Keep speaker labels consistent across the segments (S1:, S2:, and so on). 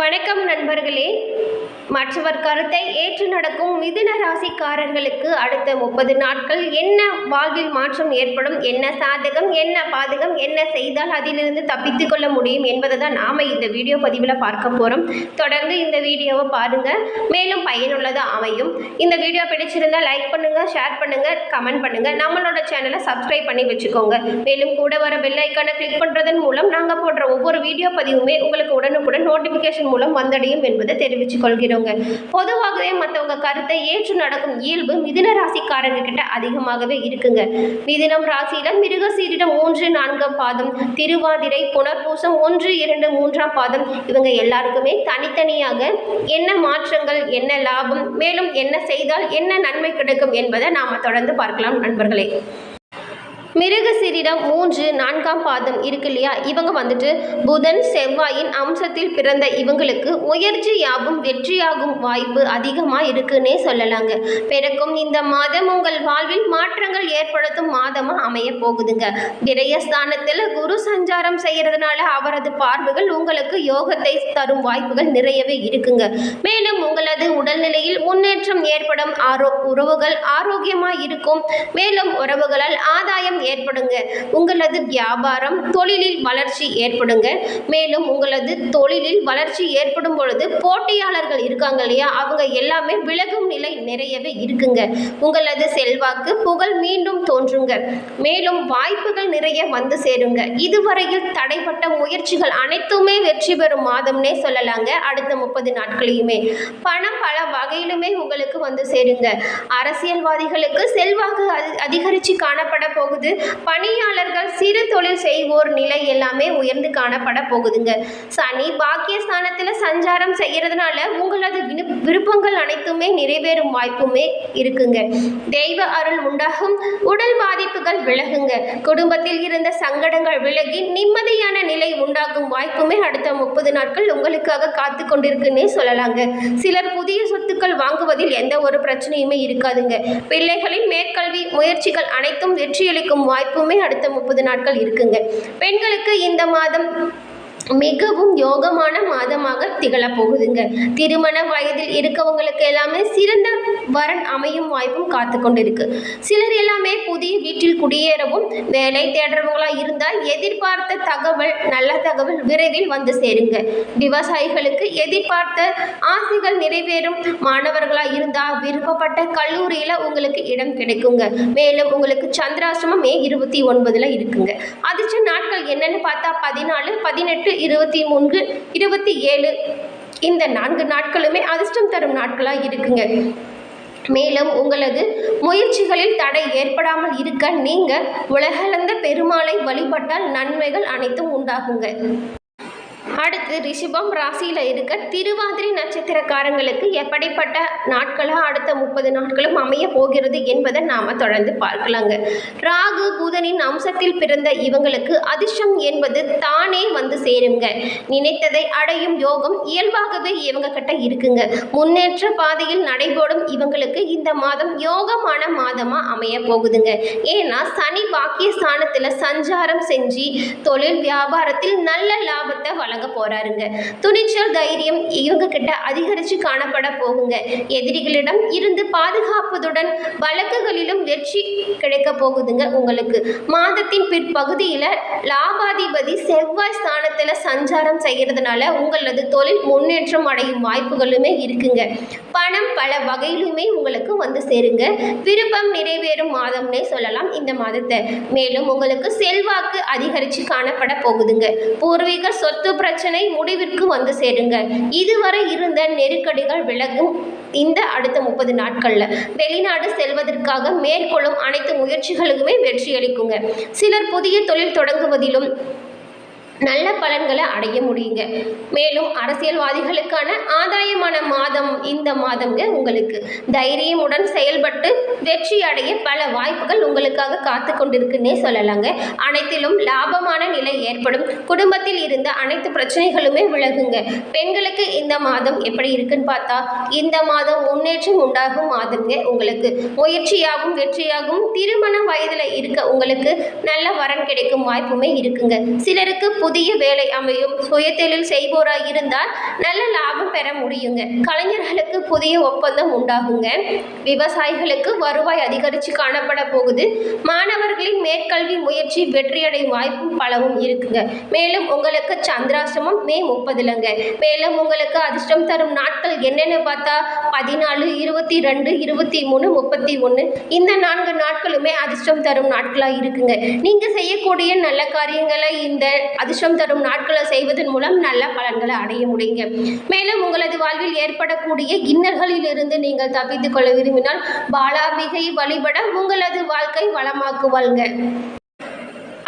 S1: வணக்கம் நண்பர்களே. மற்றவர் கருத்தை ஏற்று நடக்கும் மிதுன ராசிக்காரர்களுக்கு அடுத்த முப்பது நாட்கள் என்ன வாழ்வில் மாற்றம் ஏற்படும்? என்ன சாதகம் என்ன பாதகம் என்ன செய்தால் அதிலிருந்து தப்பித்து கொள்ள முடியும் என்பதை தான் நாம் இந்த வீடியோ பதிவில் பார்க்க போகிறோம் தொடர்ந்து இந்த வீடியோவை பாருங்கள் மேலும் பயனுள்ளதாக அமையும். இந்த வீடியோ பிடிச்சிருந்தா லைக் பண்ணுங்கள் ஷேர் பண்ணுங்கள் கமெண்ட் பண்ணுங்கள் நம்மளோட சேனலை சப்ஸ்கிரைப் பண்ணி வச்சுக்கோங்க. மேலும் கூட வர பெல் ஐக்கானை கிளிக் பண்ணுறதன் மூலம் நாங்கள் போடுற ஒவ்வொரு வீடியோ பதிவுமே உங்களுக்கு உடனுக்குடன் நோட்டிஃபிகேஷன் மூலம் வந்தடையும் என்பதை தெரிவித்துக் கொள்கிறோங்க. பொதுவாகவே மற்றவங்க கருத்தை ஏற்று நடக்கும் இயல்பு மிதின ராசிக்காரங்க கிட்ட அதிகமாகவே இருக்குங்க. மிதினம் ராசியில மிருகசீரிடம் மூன்று நான்காம் பாதம் திருவாதிரை புனர்பூசம் ஒன்று இரண்டு மூன்றாம் பாதம். இவங்க எல்லாருக்குமே தனித்தனியாக என்ன மாற்றங்கள் என்ன லாபம் மேலும் என்ன செய்தால் என்ன நன்மை கிடைக்கும் என்பதை நாம தொடர்ந்து பார்க்கலாம் நண்பர்களே. மிருகசிரிடம் மூன்று நான்காம் பாதம் இருக்கு இல்லையா? இவங்க வந்துட்டு புதன் செவ்வாயின் அம்சத்தில் பிறந்த இவங்களுக்கு முயற்சி யாவும் வெற்றியாகும் வாய்ப்பு அதிகமாக இருக்குன்னே சொல்லலாங்க. பிறக்கும் இந்த மாதம் உங்கள் வாழ்வில் மாற்றங்கள் ஏற்படுத்தும் மாதமாக அமைய போகுதுங்க. விரயஸ்தானத்தில் குரு சஞ்சாரம் செய்யறதுனால அவரது பார்வைகள் உங்களுக்கு யோகத்தை தரும் வாய்ப்புகள் நிறையவே இருக்குங்க. மேலும் உங்களது உடல்நிலையில் முன்னேற்றம் ஏற்படும் ஆரோ உறவுகள் ஆரோக்கியமாக இருக்கும். மேலும் உறவுகளால் ஆதாயம் ஏற்படுங்க. உங்களது வியாபாரம் தொழிலில் வளர்ச்சி ஏற்படுங்க. மேலும் உங்களது தொழிலில் வளர்ச்சி ஏற்படும் பொழுது போட்டியாளர்கள் இருக்காங்க இல்லையா? அவங்க எல்லாமே விலகும் நிலை நிறையவே இருக்குங்க. உங்களது செல்வாக்கு புகழ் மீண்டும் தோன்றுங்க. மேலும் வாய்ப்புகள் நிறைய வந்து சேருங்க. இதுவரையில் தடைப்பட்ட முயற்சிகள் அனைத்துமே வெற்றி பெறும் மாதம்னே சொல்லலாங்க. அடுத்த முப்பது நாட்களையுமே. பணம் பல வகையிலுமே உங்களுக்கு வந்து சேருங்க. அரசியல்வாதிகளுக்கு செல்வாக்கு அதி- அதிகரித்து காணப்பட போகுது. பணியாளர்கள் சிறு தொழில் செய்வோர் நிலை எல்லாமே உயர்ந்து காணப்பட போகுதுங்க. சனி பாக்கியஸ்தானத்தில் சஞ்சாரம் செய்கிறதுனால உங்களது விருப்பங்கள் அனைத்துமே நிறைவேறும் வாய்ப்புமே இருக்குங்க. தெய்வ அருள் உண்டாகும் உடல் பாதிப்புகள் விலகுங்க. குடும்பத்தில் இருந்த சங்கடங்கள் விலகி நிம்மதியான நிலை உண்டாகும் வாய்ப்புமே அடுத்த முப்பது நாட்கள் உங்களுக்காக காத்து கொண்டிருக்குன்னே சொல்லலாங்க. சிலர் புதிய சொத்துக்கள் வாங்குவதில் எந்த ஒரு பிரச்சனையுமே இருக்காதுங்க. பிள்ளைகளின் மேற்கல்வி முயற்சிகள் அனைத்தும் வெற்றியளிக்கும் வாய்ப்புமே அடுத்த முப்பது நாட்கள் இருக்குங்க. பெண்களுக்கு இந்த மாதம் மிகவும் யோகமான மாதமாக திகழப் போகுதுங்க. திருமண வயதில் இருக்கவங்களுக்கு எல்லாமே சிறந்த வரன் அமையும் வாய்ப்பும் காத்து கொண்டிருக்கு. சிலர் எல்லாமே புதிய வீட்டில் குடியேறவும் வேலை தேடுறவங்களா இருந்தால் எதிர்பார்த்த தகவல் நல்ல தகவல் விரைவில் வந்து சேருங்க. விவசாயிகளுக்கு எதிர்பார்த்த ஆசைகள் நிறைவேறும். மாணவர்களா இருந்தால் விருப்பப்பட்ட கல்லூரியில் உங்களுக்கு இடம் கிடைக்குங்க. மேலும் உங்களுக்கு சந்திராசிரமம் மே இருபத்தி ஒன்பதுல இருக்குங்க. அதிர்ச்சி நாட்கள் என்னன்னு பார்த்தா பதினாலு பதினெட்டு இருபத்தி மூன்று இருபத்தி ஏழு. இந்த நான்கு நாட்களுமே அதிர்ஷ்டம் தரும் நாட்களாக இருக்குங்க. மேலும் உங்களது முயற்சிகளில் தடை ஏற்படாமல் இருக்க நீங்கள் உலகளந்த பெருமாளை வழிபட்டால் நன்மைகள் அனைத்தும் உண்டாகுங்க. அடுத்து ரிஷபம் ராசியில் இருக்க திருவாதிரை நட்சத்திரக்காரங்களுக்கு எப்படிப்பட்ட நாட்களாக அடுத்த முப்பது நாட்களும் அமைய போகிறது என்பதை நாம் தொடர்ந்து பார்க்கலாங்க. ராகு புதனின் அம்சத்தில் பிறந்த இவங்களுக்கு அதிர்ஷ்டம் என்பது தானே வந்து சேருங்க. நினைத்ததை அடையும் யோகம் இயல்பாகவே இவங்க கிட்ட இருக்குங்க. முன்னேற்ற பாதையில் நடைபோடும் இவங்களுக்கு இந்த மாதம் யோகமான மாதமாக அமைய போகுதுங்க. ஏன்னா சனி பாக்கிய ஸ்தானத்தில் சஞ்சாரம் செஞ்சு தொழில் வியாபாரத்தில் நல்ல லாபத்தை வழங்க போறாருங்க. துணிச்சல் தைரியம் இவங்க கிட்ட அதிகரித்து காணப்பட போகுங்க. எதிரிகளிடம் இருந்து பாதுகாப்பதுடன் வழக்குகளிலும் வெற்றி கிடைக்க போகுதுங்க உங்களுக்கு. மாதத்தின் பிற்பகுதியில் லாபாதிபதி செவ்வாய் ஸ்தானத்தில் சஞ்சாரம் செய்கிறதுனால உங்களது தொழில் முன்னேற்றம் அடையும் வாய்ப்புகளுமே இருக்குங்க. பணம் பல வகையிலுமே உங்களுக்கு வந்து சேருங்க. விருப்பம் நிறைவேறும் மாதம்னே சொல்லலாம் இந்த மாதத்தை. மேலும் உங்களுக்கு செல்வாக்கு அதிகரித்து காணப்பட போகுதுங்க. பூர்வீக சொத்து பிரச்சனை பிரச்சனை முடிவிற்கு வந்து சேருங்க. இதுவரை இருந்த நெருக்கடிகள் விலகும் இந்த அடுத்த முப்பது நாட்களில். வெளிநாடு செல்வதற்காக மேற்கொள்ளும் அனைத்து முயற்சிகளுக்குமே வெற்றியளிக்குங்க. சிலர் புதிய தொழில் தொடங்குவதிலும் நல்ல பலன்களை அடைய முடியுங்க. மேலும் அரசியல்வாதிகளுக்கான ஆதாயமான மாதம் இந்த மாதம்ங்க உங்களுக்கு. தைரியமுடன் செயல்பட்டு வெற்றி அடைய பல வாய்ப்புகள் உங்களுக்காக காத்து கொண்டிருக்குன்னே சொல்லலாங்க. அனைத்திலும் லாபமான நிலை ஏற்படும். குடும்பத்தில் இருந்த அனைத்து பிரச்சனைகளுமே விலகுங்க. பெண்களுக்கு இந்த மாதம் எப்படி இருக்குன்னு பார்த்தா இந்த மாதம் முன்னேற்றம் உண்டாகும் மாதம்ங்க உங்களுக்கு. முயற்சியாகும் வெற்றியாகும் திருமண வயதில் இருக்க உங்களுக்கு நல்ல வரன் கிடைக்கும் வாய்ப்புமே இருக்குங்க. சிலருக்கு புதிய வேலை அமையும். சுயத்தொழில் செய்வோராக இருந்தால் நல்ல லாபம் பெற முடியுங்க. கலைஞர்களுக்கு புதிய ஒப்பந்தம் உண்டாகுங்க. விவசாயிகளுக்கு வருவாய் அதிகரித்து காணப்பட போகுது. மாணவர்களின் மேற்கல்வி முயற்சி வெற்றியடையும் வாய்ப்பும் பலவும் இருக்குங்க. மேலும் உங்களுக்கு சந்திராசிரமம் மே முப்பதுலங்க. மேலும் உங்களுக்கு அதிர்ஷ்டம் தரும் நாட்கள் என்னென்னு பார்த்தா பதினாலு இருபத்தி ரெண்டு இருபத்தி மூணு முப்பத்தி ஒன்று இந்த நான்கு நாட்களுமே அதிர்ஷ்டம் தரும் நாட்களாக இருக்குங்க. நீங்கள் செய்யக்கூடிய நல்ல காரியங்களை இந்த அதிர்ஷ்டம் தரும் நாட்களை செய்வதன் மூலம் நல்ல பலன்களை அடைய முடியுங்க. மேலும் உங்களது வாழ்வில் ஏற்படக்கூடிய இன்னல்களில் இருந்து நீங்கள் தப்பித்துக் கொள்ள விரும்பினால் பாலாம்பிகை வழிபட உங்களது வாழ்க்கை வளமாக்குவாங்க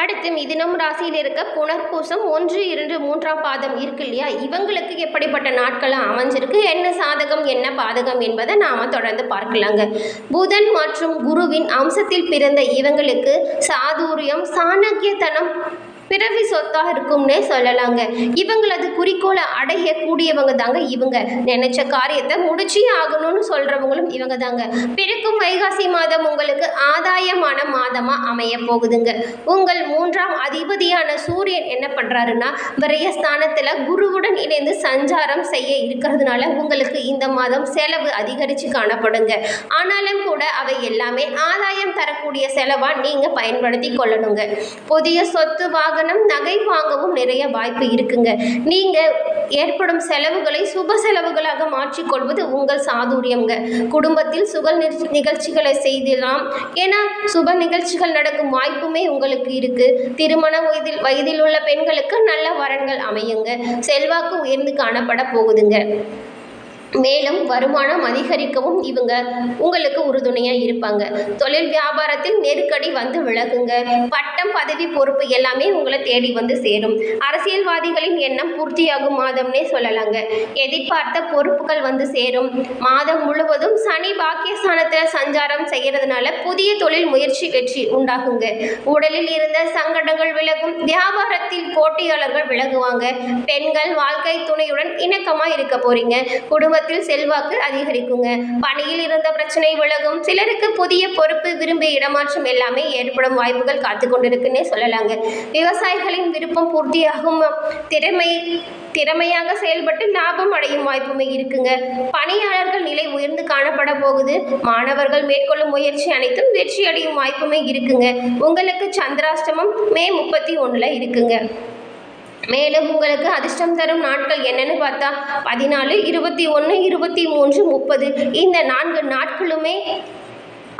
S1: அடுத்து மிதினம் ராசியில் இருக்க புனர்பூசம் ஒன்று இரண்டு மூன்றாம் பாதம் இருக்கு இல்லையா? இவங்களுக்கு எப்படிப்பட்ட நாட்களும் அமைஞ்சிருக்கு? என்ன சாதகம் என்ன பாதகம் என்பதை நாம் தொடர்ந்து பார்க்கலாங்க. புதன் மற்றும் குருவின் அம்சத்தில் பிறந்த இவங்களுக்கு சாதுரியம் சாணக்கியத்தனம் பிறவி சொத்தாக இருக்கும்னே சொல்லலாங்க. இவங்களது குறிக்கோளை அடையக்கூடியவங்க தாங்க இவங்க. நினைச்ச காரியத்தை முடிச்சே ஆகணும்னு சொல்றவங்களும் இவங்க தாங்க பிறக்கும் வைகாசி மாதம் உங்களுக்கு ஆதாயமான மாதமாக அமைய போகுதுங்க. உங்கள் மூன்றாம் அதிபதியான சூரியன் என்ன பண்ணுறாருன்னா விரயஸ்தானத்துல குருவுடன் இணைந்து சஞ்சாரம் செய்ய இருக்கிறதுனால உங்களுக்கு இந்த மாதம் செலவு அதிகரித்து காணப்படுங்க. ஆனாலும் கூட அவை எல்லாமே ஆதாயம் தரக்கூடிய செலவாக நீங்கள் பயன்படுத்தி கொள்ளணுங்க. புதிய சொத்து வாகனம் நகை வாங்கவும் நிறைய வாய்ப்பு இருக்குங்க. நீங்கள் ஏற்படும் செலவுகளை சுப செலவுகளாக மாற்றிக்கொள்வது உங்கள் சாதுரியங்க குடும்பத்தில் சுக நிகழ்ச்சிகளை செய்திடலாம். ஏன்னா சுப நிகழ்ச்சிகள் நடக்கும் வாய்ப்புமே உங்களுக்கு இருக்கு. திருமண வயதில் வயதில் உள்ள பெண்களுக்கு நல்ல வரன்கள் அமையுங்க. செல்வாக்கு உயர்ந்து காணப்பட போகுதுங்க. மேலும் வருமானம் அதிகரிக்கவும் இவங்க உங்களுக்கு உறுதுணையாக இருப்பாங்க. தொழில் வியாபாரத்தில் நெருக்கடி வந்து விலகுங்க. பட்டம் பதவி பொறுப்பு எல்லாமே உங்களை தேடி வந்து சேரும். அரசியல்வாதிகளின் எண்ணம் பூர்த்தியாகும் மாதம்னே சொல்லலாங்க. எதிர்பார்த்த பொறுப்புகள் வந்து சேரும். மாதம் முழுவதும் சனி பாக்கியஸ்தானத்தில் சஞ்சாரம் செய்கிறதுனால புதிய தொழில் முயற்சி வெற்றி உண்டாகுங்க. உடலில் இருந்த சங்கடங்கள் விலகும். வியாபாரத்தில் போட்டியாளர்கள் விலகுவாங்க. பெண்கள் வாழ்க்கை துணையுடன் இணக்கமாக இருக்க போறீங்க. குடும்பத்தில் செல்வாக்கு அதிகரிக்குங்க. பணியில் இருந்த பிரச்சனை விலகும். சிலருக்கு புதிய பொறுப்பு விரும்பிய இடமாற்றம் எல்லாமே ஏற்படும் வாய்ப்புகள் காத்து கொண்டிருக்குன்னே சொல்லலாங்க. விவசாயிகளின் விருப்பம் பூர்த்தியாகும் திறமை திறமையாக செயல்பட்டு லாபம் அடையும் வாய்ப்புமே இருக்குங்க. பணியாளர்கள் நிலை உயர்ந்து காணப்பட போகுது. மாணவர்கள் மேற்கொள்ளும் முயற்சி அனைத்தும் வெற்றி அடையும் வாய்ப்புமே இருக்குங்க. உங்களுக்கு சந்திராஷ்டமம் மே முப்பத்தி ஒன்றில் இருக்குங்க. மேலும் உங்களுக்கு அதிர்ஷ்டம் தரும் நாட்கள் என்னன்னு பார்த்தா பதினாலு இருபத்தி ஒன்று இருபத்தி மூன்று முப்பது. இந்த நான்கு நாட்களுமே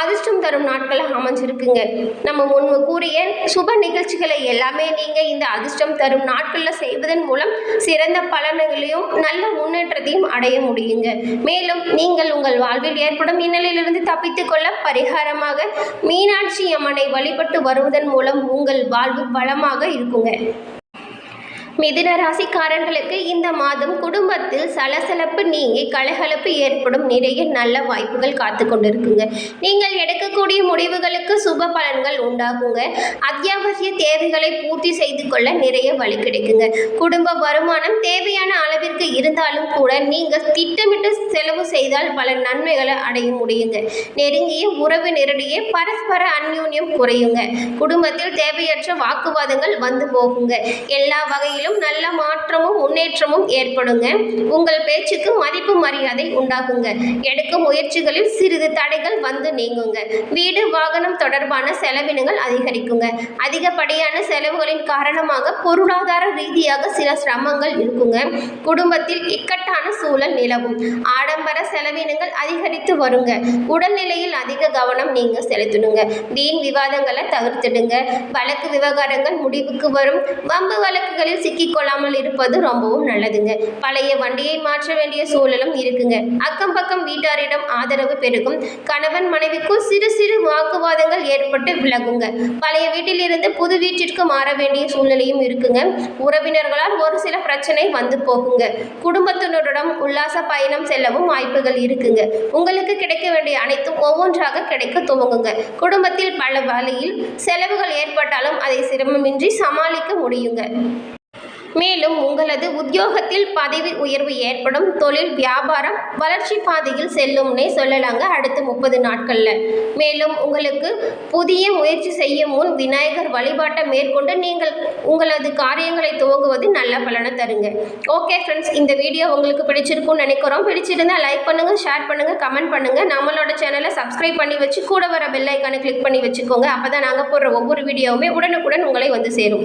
S1: அதிர்ஷ்டம் தரும் நாட்களாக அமைஞ்சிருக்குங்க. நம்ம முன்பு கூறிய சுப நிகழ்ச்சிகளை எல்லாமே நீங்கள் இந்த அதிர்ஷ்டம் தரும் நாட்களில் செய்வதன் மூலம் சிறந்த பலன்களையும் நல்ல முன்னேற்றத்தையும் அடைய முடியுங்க. மேலும் நீங்கள் உங்கள் வாழ்வில் ஏற்படும் இன்னலிலிருந்து தப்பித்து கொள்ள பரிகாரமாக மீனாட்சி அம்மனை வழிபட்டு வருவதன் மூலம் உங்கள் வாழ்வு பலமாக இருக்குங்க. மிதுன ராசிக்காரர்களுக்கு இந்த மாதம் குடும்பத்தில் சலசலப்பு நீங்கி கலகலப்பு ஏற்படும் நிறைய நல்ல வாய்ப்புகள் காத்து கொண்டிருக்குங்க. நீங்கள் எடுக்கக்கூடிய முடிவுகளுக்கு சுப பலன்கள் உண்டாகுங்க. அத்தியாவசிய தேவைகளை பூர்த்தி செய்து கொள்ள நிறைய வழி கிடைக்குங்க. குடும்ப வருமானம் தேவையான அளவிற்கு இருந்தாலும் கூட நீங்கள் திட்டமிட்டு செலவு செய்தால் பல நன்மைகளை அடைய முடியுங்க. நெருங்கிய உறவினரிடையே பரஸ்பர அந்யூன்யம் குறையுங்க. குடும்பத்தில் தேவையற்ற வாக்குவாதங்கள் வந்து போகுங்க. எல்லா வகையிலும் நல்ல மாற்றமும் முன்னேற்றமும் ஏற்படுங்க. உங்கள் பேச்சுக்கு மதிப்பு மரியாதை உண்டாகுங்க. எடுக்கும் முயற்சிகளில் சிறிது தடைகள் வந்து நீங்குங்க. வீடு வாகனம் தொடர்பான செலவினங்கள் அதிகரிக்குங்க. அதிகப்படியான செலவுகளின் காரணமாக பொருளாதார ரீதியாக சில சிரமங்கள் இருக்குங்க. குடும்பத்தில் இக்கட்டான சூழல் நிலவும். ஆடம்பர செலவினங்கள் அதிகரித்து வருங்க. உடல்நிலையில் அதிக கவனம் நீங்க செலுத்தணுங்க. வீண் விவாதங்களை தவிர்த்திடுங்க. வழக்கு விவகாரங்கள் முடிவுக்கு வரும். வம்பு வழக்குகளில் சிக்கிக்கொள்ளாமல் இருப்பது ரொம்பவும் நல்லதுங்க. பழைய வண்டியை மாற்ற வேண்டிய சூழலும் இருக்குங்க. அக்கம் பக்கம் வீட்டாரிடம் ஆதரவு பெருகும். கணவன் மனைவிக்கும் சிறு சிறு வாக்குவாதங்கள் ஏற்பட்டு விலகுங்க. பழைய வீட்டிலிருந்து புது வீட்டிற்கு மாற வேண்டிய சூழ்நிலையும் இருக்குங்க. உறவினர்களால் ஒரு சில பிரச்சனை வந்து போகுங்க. குடும்பத்தினரிடம் உல்லாச பயணம் செல்லவும் வாய்ப்புகள் இருக்குங்க. உங்களுக்கு கிடைக்க வேண்டிய அனைத்தும் ஒவ்வொன்றாக கிடைக்க துவங்குங்க. குடும்பத்தில் பல வழியில் செலவுகள் ஏற்பட்டாலும் அதை சிரமமின்றி சமாளிக்க முடியுங்க. மேலும் உங்களது உத்தியோகத்தில் பதவி உயர்வு ஏற்படும் தொழில் வியாபாரம் வளர்ச்சி பாதையில் செல்லும்னே சொல்லலாங்க அடுத்த முப்பது நாட்களில். மேலும் உங்களுக்கு புதிய முயற்சி செய்யும் முன் விநாயகர் வழிபாட்டை மேற்கொண்டு நீங்கள் உங்களது காரியங்களை துவங்குவது நல்ல பலனை தருங்க. ஓகே ஃப்ரெண்ட்ஸ் இந்த வீடியோ உங்களுக்கு பிடிச்சிருக்கும்னு நினைக்கிறோம். பிடிச்சிருந்தா லைக் பண்ணுங்கள் ஷேர் பண்ணுங்கள் கமெண்ட் பண்ணுங்கள் நம்மளோட சேனலை சப்ஸ்கிரைப் பண்ணி வச்சு கூட வர பெல் கிளிக் பண்ணி வச்சுக்கோங்க. அப்போ தான் நாங்கள் போடுற ஒவ்வொரு வீடியோவுமே உடனுக்குடன் உங்களை வந்து சேரும்.